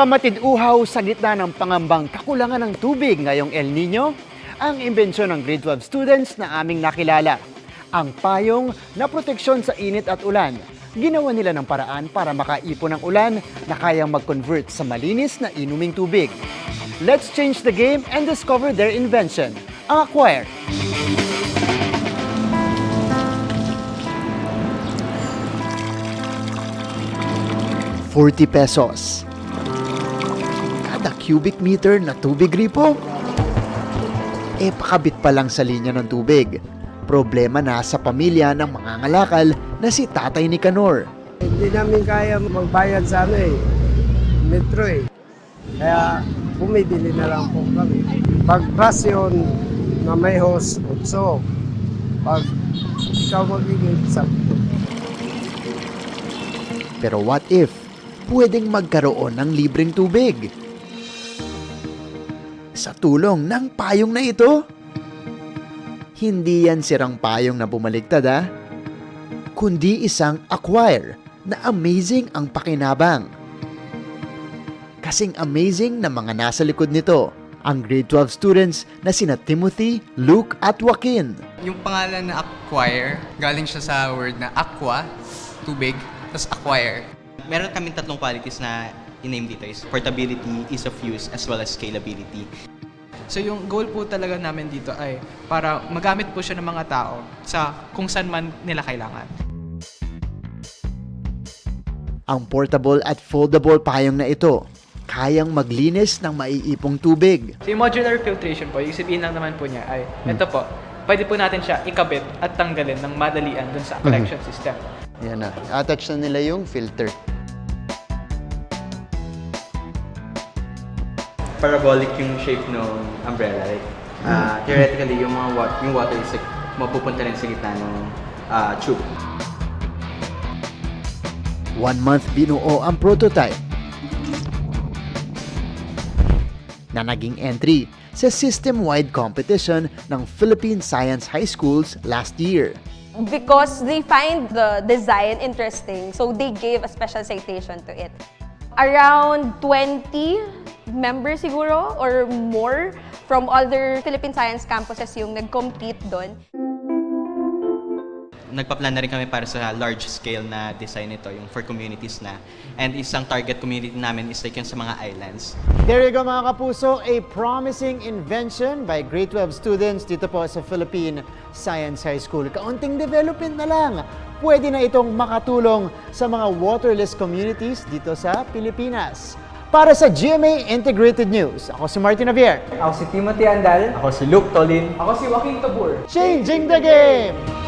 Pamatid uhaw sa gitna ng pangambang kakulangan ng tubig ngayong El Nino, ang imbensyon ng grade 12 students na aming nakilala. Ang payong na proteksyon sa init at ulan. Ginawa nila ng paraan para makaipon ng ulan na kayang mag-convert sa malinis na inuming tubig. Let's change the game and discover their invention, ang Acquire. $40 pesos. Kada cubic meter na tubig ripo? Eh, pakabit pa lang sa linya ng tubig. Problema na sa pamilya ng mga ngalakal na si tatay ni Kanor. Hindi namin kaya magbayad sa ano eh, metro eh. Kaya bumibili na lang po kami. Pag rasyon na may host, utso. Pag ikaw magiging sakto. Pero what if pwedeng magkaroon ng libreng tubig? Sa tulong ng payong na ito? Hindi yan sirang payong na bumaligtad ha? Kundi isang acquire na amazing ang pakinabang. Kasing amazing na mga nasa likod nito, ang grade 12 students na sina Timothy, Luke at Joaquin. Yung pangalan na acquire, galing siya sa word na aqua, tubig, tapos acquire. Meron kaming tatlong qualities na in-name dito is portability, ease of use, as well as scalability. So yung goal po talaga namin dito ay para magamit po siya ng mga tao sa kung saan man nila kailangan. Ang portable at foldable payong na ito, kayang maglinis ng maiipong tubig. So yung modular filtration po, yung sabihin lang naman po niya ay, ito po, pwede po natin siya ikabit at tanggalin ng madalian dun sa collection system. Yan na. Attach na nila yung filter. Parabolic yung shape ng umbrella. Like, uh, theoretically, yung mga wa- yung water is like, mapupunta rin sa gitna ng uh, tube. One month binuo ang prototype na naging entry sa system-wide competition ng Philippine Science High Schools last year. because they find the design interesting, so they gave a special citation to it. Around 20 members siguro or more from other Philippine science campuses yung nag-compete doon. Nagpa-plan na rin kami para sa large scale na design nito, yung for communities na. And isang target community namin is like yung sa mga islands. There you go mga kapuso, a promising invention by grade 12 students dito po sa Philippine Science High School. Kaunting development na lang. Pwede na itong makatulong sa mga waterless communities dito sa Pilipinas. Para sa GMA Integrated News, ako si Martin Javier. Ako si Timothy Andal. Ako si Luke Tolin. Ako si Joaquin Tabur. Changing the game!